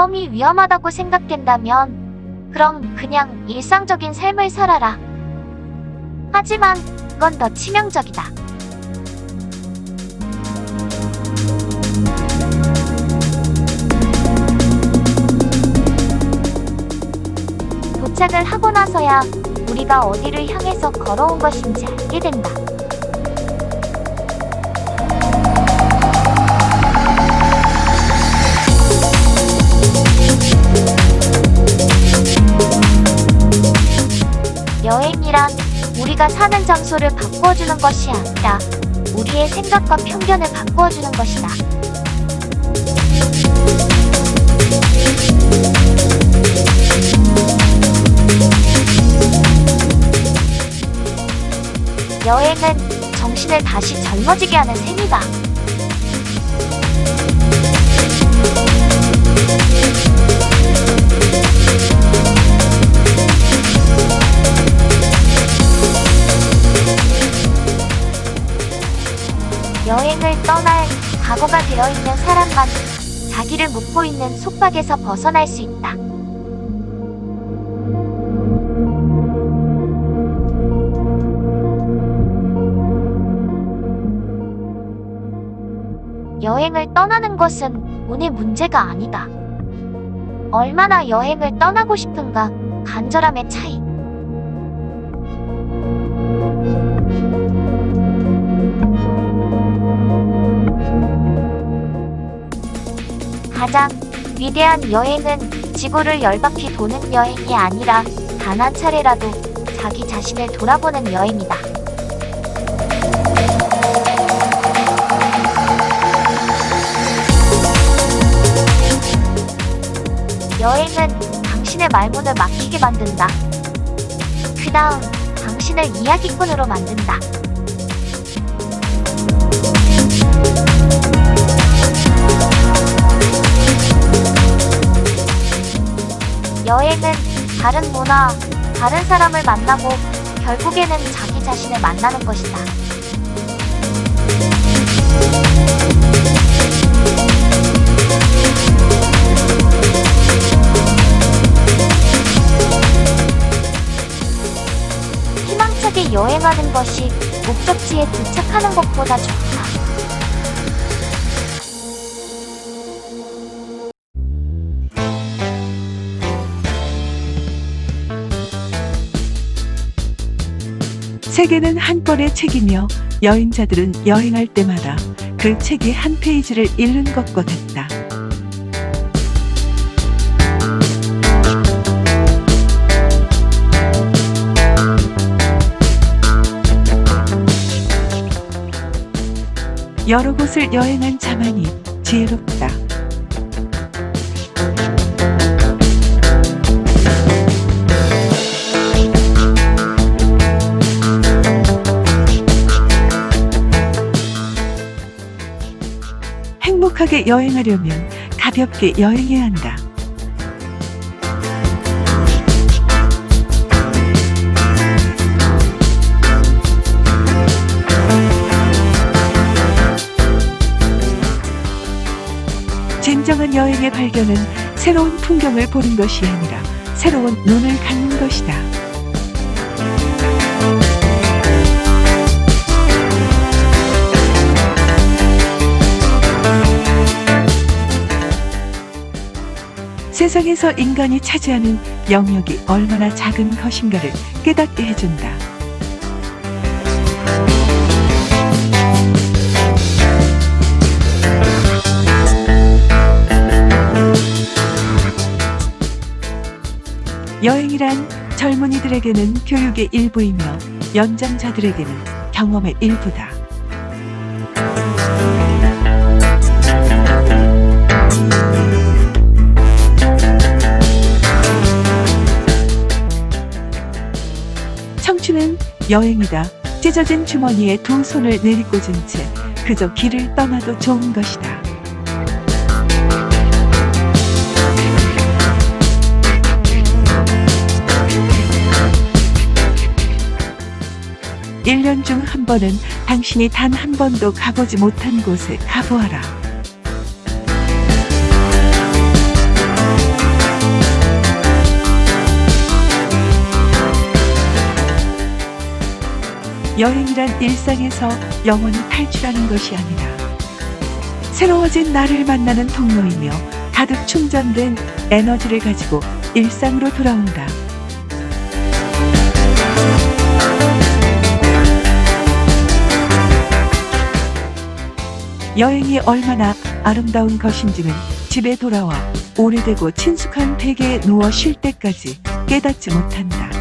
모험이 위험하다고 생각된다면 그럼 그냥 일상적인 삶을 살아라. 하지만 그건 더 치명적이다. 도착을 하고 나서야 우리가 어디를 향해서 걸어온 것인지 알게 된다. 여행이란 우리가 사는 장소를 바꾸어주는 것이 아니라 우리의 생각과 편견을 바꾸어주는 것이다. 여행은 정신을 다시 젊어지게 하는 셈이다. 여행을 떠날 각오가 되어 있는 사람만 자기를 묻고 있는 속박에서 벗어날 수 있다. 여행을 떠나는 것은 운의 문제가 아니다. 얼마나 여행을 떠나고 싶은가 간절함의 차이. 가장 위대한 여행은 지구를 열바퀴 도는 여행이 아니라 단 한 차례라도 자기 자신을 돌아보는 여행이다. 여행은 당신의 말문을 막히게 만든다. 그 다음 당신을 이야기꾼으로 만든다. 다른 문화, 다른 사람을 만나고 결국에는 자기 자신을 만나는 것이다. 여행하는 것이 목적지에 도착하는 것보다 좋다. 세계는 한 권의 책이며 여행자들은 여행할 때마다 그 책의 한 페이지를 읽는 것과 같다. 여러 곳을 여행한 자만이 지혜롭다. 행복하게 여행하려면 가볍게 여행해야 한다. 진정한 여행의 발견은 새로운 풍경을 보는 것이 아니라 새로운 눈을 갖는 것이다. 세상에서 인간이 차지하는 영역이 얼마나 작은 것인가를 깨닫게 해준다. 여행이란 젊은이들에게는 교육의 일부이며 연장자들에게는 경험의 일부다. 여행이다. 찢어진 주머니에 두 손을 내리꽂은 채 그저 길을 떠나도 좋은 것이다. 일년 중 한 번은 당신이 단 한 번도 가보지 못한 곳에 가보아라. 여행이란 일상에서 영원히 탈출하는 것이 아니라 새로워진 나를 만나는 통로이며 가득 충전된 에너지를 가지고 일상으로 돌아온다. 여행이 얼마나 아름다운 것인지는 집에 돌아와 오래되고 친숙한 베개에 누워 쉴 때까지 깨닫지 못한다.